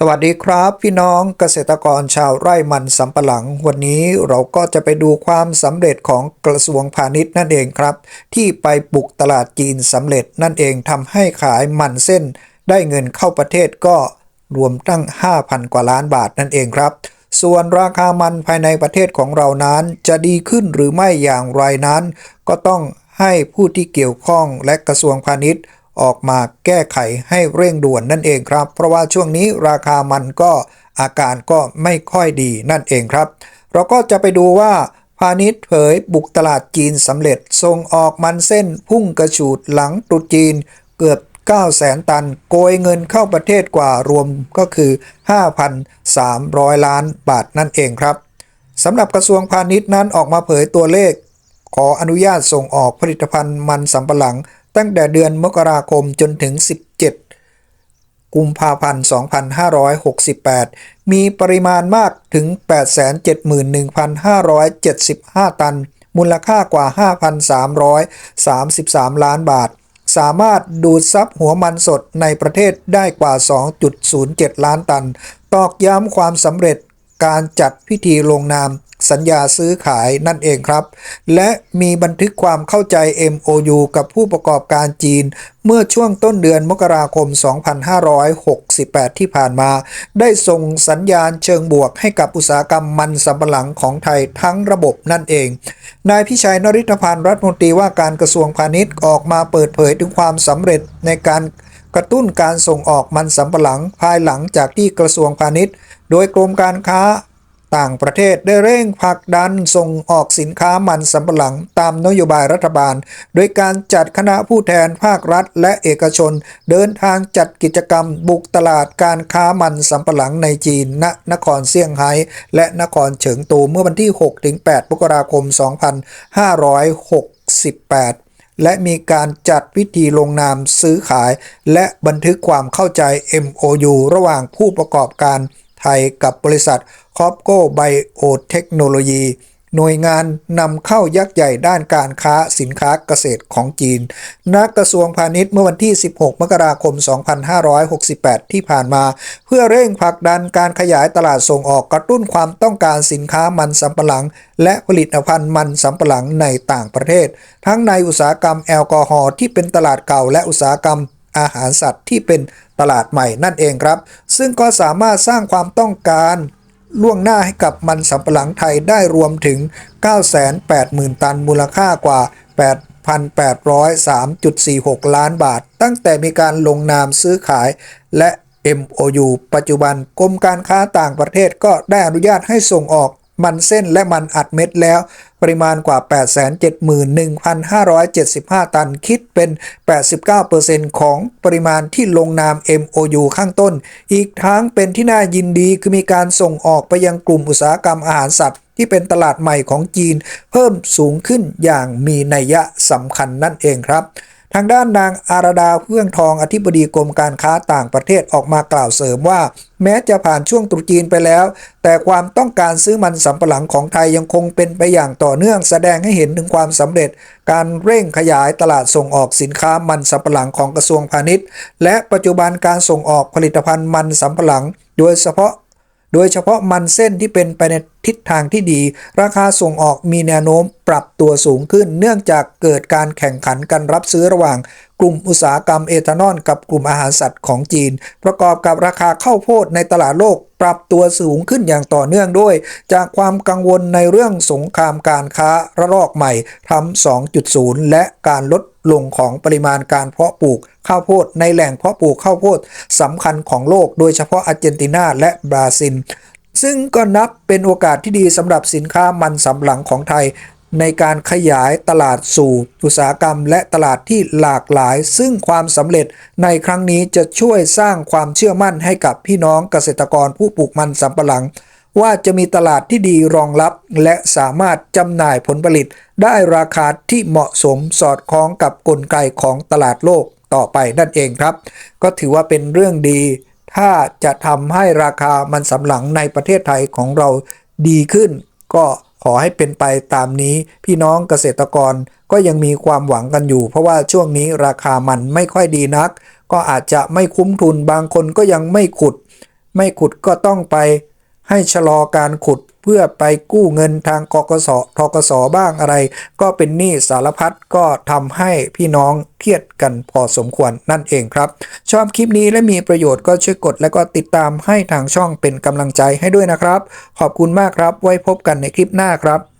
สวัสดีครับพี่น้องเกษตรกรชาวไร่มันสำปะหลัง วันนี้เราก็จะไปดูความสำเร็จของกระทรวงพาณิชย์นั่นเองครับ ที่ไปบุกตลาดจีนสำเร็จนั่นเองทำให้ขายมันเส้น ได้เงินเข้าประเทศก็รวมตั้ง 5,000 กว่าล้านบาทนั่นเองครับ ส่วนราคามันภายในประเทศของเรานั้น จะดีขึ้นหรือไม่อย่างไรนั้น ก็ต้องให้ผู้ที่เกี่ยวข้องและกระทรวงพาณิชย์ ออกมาแก้ไขให้เร่งด่วนนั่นเองครับ เพราะว่าช่วงนี้ราคามันก็อาการก็ไม่ค่อยดีนั่นเองครับ เราก็จะไปดูว่าพาณิชย์เผยบุกตลาดจีนสำเร็จส่งออกมันเส้นพุ่งกระฉูดหลังตรุษจีนเกือบ9แสนตัน โกยเงินเข้าประเทศกว่ารวมก็คือ 5,300 ล้านบาทนั่นเองครับสำหรับกระทรวงพาณิชย์นั้นออกมาเผยตัวเลข ขออนุญาตส่งออกผลิตภัณฑ์มันสำปะหลัง ตั้งแต่เดือนมกราคมจนถึง 17 กุมภาพันธ์ 2568 มีปริมาณมากถึง 871,575 ตัน มูลค่ากว่า 5,333 ล้านบาท สามารถดูดซับหัวมันสดในประเทศได้กว่า 2.07 ล้านตัน ตอกย้ำความสำเร็จการจัดพิธีลงนามสัญญาซื้อขายนั่นเองครับ และมีบันทึกความเข้าใจ MOU กับผู้ประกอบการจีน เมื่อช่วงต้นเดือนมกราคม 2568 ที่ผ่านมา ได้ส่งสัญญาณเชิงบวกให้กับอุตสาหกรรมมันสำปะหลังของไทยทั้งระบบนั่นเอง นายพิชัยนริธพันธ์รัฐมนตรีว่าการกระทรวงพาณิชย์ออกมาเปิดเผยถึงความสำเร็จในการกระตุ้นการส่งออกมันสำปะหลังภายหลังจากที่กระทรวงพาณิชย์ โดยกรมการค้า ต่างประเทศได้เร่งผลักดันส่งออกสินค้ามันสำปะหลังตามนโยบายรัฐบาล โดยการจัดคณะผู้แทนภาครัฐและเอกชน เดินทางจัดกิจกรรมบุกตลาดการค้ามันสำปะหลังในจีน ณ นครเซี่ยงไฮ้และนครเฉิงตูเมื่อวันที่ 6-8มกราคม 2568และมีการจัดพิธีลงนามซื้อขาย และบันทึกความเข้าใจ MOU ระหว่างผู้ประกอบการ ไทยกับบริษัทคอปโกไบโอเทคโนโลยี หน่วยงานนำเข้ายักษ์ใหญ่ด้านการค้าสินค้าเกษตรของจีนนักกระทรวงพาณิชย์เมื่อวันที่ 16 มกราคม 2568 ที่ผ่านมา เพื่อเร่งผลักดันการขยายตลาดส่งออกกระตุ้นความต้องการสินค้ามันสำปะหลัง และผลิตภัณฑ์มันสำปะหลังในต่างประเทศ ทั้งในอุตสาหกรรมแอลกอฮอล์ที่เป็นตลาดเก่าและอุตสาหกรรม อาหารสัตว์ที่เป็นตลาดใหม่นั่นเองครับ ซึ่งก็สามารถสร้างความต้องการล่วงหน้าให้กับมันสำปะหลังไทยได้รวมถึง 980,000 ตันมูลค่ากว่า 8,803.46 ล้านบาท ตั้งแต่มีการลงนามซื้อขายและ MOU ปัจจุบันกรมการค้าต่างประเทศก็ได้อนุญาตให้ส่งออกมันเส้นและมันอัดเม็ดแล้ว ปริมาณกว่า 871,575 ตันคิดเป็น 89%ของปริมาณที่ลงนาม MOU ข้างต้น อีกทั้งเป็นที่น่ายินดีคือมีการส่งออกไปยังกลุ่มอุตสาหกรรมอาหารสัตว์ ที่เป็นตลาดใหม่ของจีน เพิ่มสูงขึ้นอย่างมีนัยยะสำคัญนั่นเองครับ ทางด้านนางอารดาเพื่องทองอธิบดีกรมการค้าต่างประเทศออกมากล่าวเสริมว่า แม้จะผ่านช่วงตรุษจีนไปแล้ว แต่ความต้องการซื้อมันสำปะหลังของไทยยังคงเป็นไปอย่างต่อเนื่องแสดงให้เห็นถึงความสำเร็จ การเร่งขยายตลาดส่งออกสินค้ามันสำปะหลังของกระทรวงพาณิชย์ และปัจจุบันการส่งออกผลิตภัณฑ์มันสำปะหลัง โดยเฉพาะ โดยเฉพาะมันเส้นที่เป็นไปใน ทิศทางที่ดี ราคาส่งออกมีแนวโน้มปรับตัวสูงขึ้น เนื่องจากเกิดการแข่งขันกันรับซื้อระหว่างกลุ่มอุตสาหกรรมเอทานอลกับกลุ่มอาหารสัตว์ของจีน ประกอบกับราคาข้าวโพดในตลาดโลกปรับตัวสูงขึ้นอย่างต่อเนื่องด้วย จากความกังวลในเรื่องสงครามการค้าระลอกใหม่ทำ2.0 และการลดลงของปริมาณการเพาะปลูกข้าวโพดในแหล่งเพาะปลูกข้าวโพดสำคัญของโลก โดยเฉพาะอาร์เจนตินาและบราซิล ซึ่งก็นับเป็นโอกาสที่ดีสำหรับสินค้ามันสำปะหลังของไทย ในการขยายตลาดสู่ อุตสาหกรรมและตลาดที่หลากหลาย ซึ่งความสำเร็จในครั้งนี้จะช่วยสร้างความเชื่อมั่นให้กับพี่น้องเกษตรกรผู้ปลูกมันสำปะหลัง ว่าจะมีตลาดที่ดีรองรับ และสามารถจำหน่ายผลผลิต ได้ราคาที่เหมาะสมสอดคล้องกับกลไกของตลาดโลกต่อไปนั่นเองครับ ก็ถือว่าเป็นเรื่องดี ถ้าจะทำให้ราคามันสำหลังในประเทศไทยของเราดีขึ้น ก็ขอให้เป็นไปตามนี้ พี่น้องเกษตรกรก็ยังมีความหวังกันอยู่ เพราะว่าช่วงนี้ราคามันไม่ค่อยดีนัก ก็อาจจะไม่คุ้มทุนบางคนก็ยังไม่ขุด ไม่ขุดก็ต้องไป ให้ชะลอการขุดเพื่อไปกู้เงินทางกกสทกสบ้างอะไร ก็เป็นหนี้สารพัดก็ทำให้พี่น้องเครียดกันพอสมควรนั่นเองครับ ชอบคลิปนี้และมีประโยชน์ก็ช่วยกดและก็ติดตามให้ทางช่องเป็นกำลังใจให้ด้วยนะครับ ขอบคุณมากครับไว้พบกันในคลิปหน้าครับ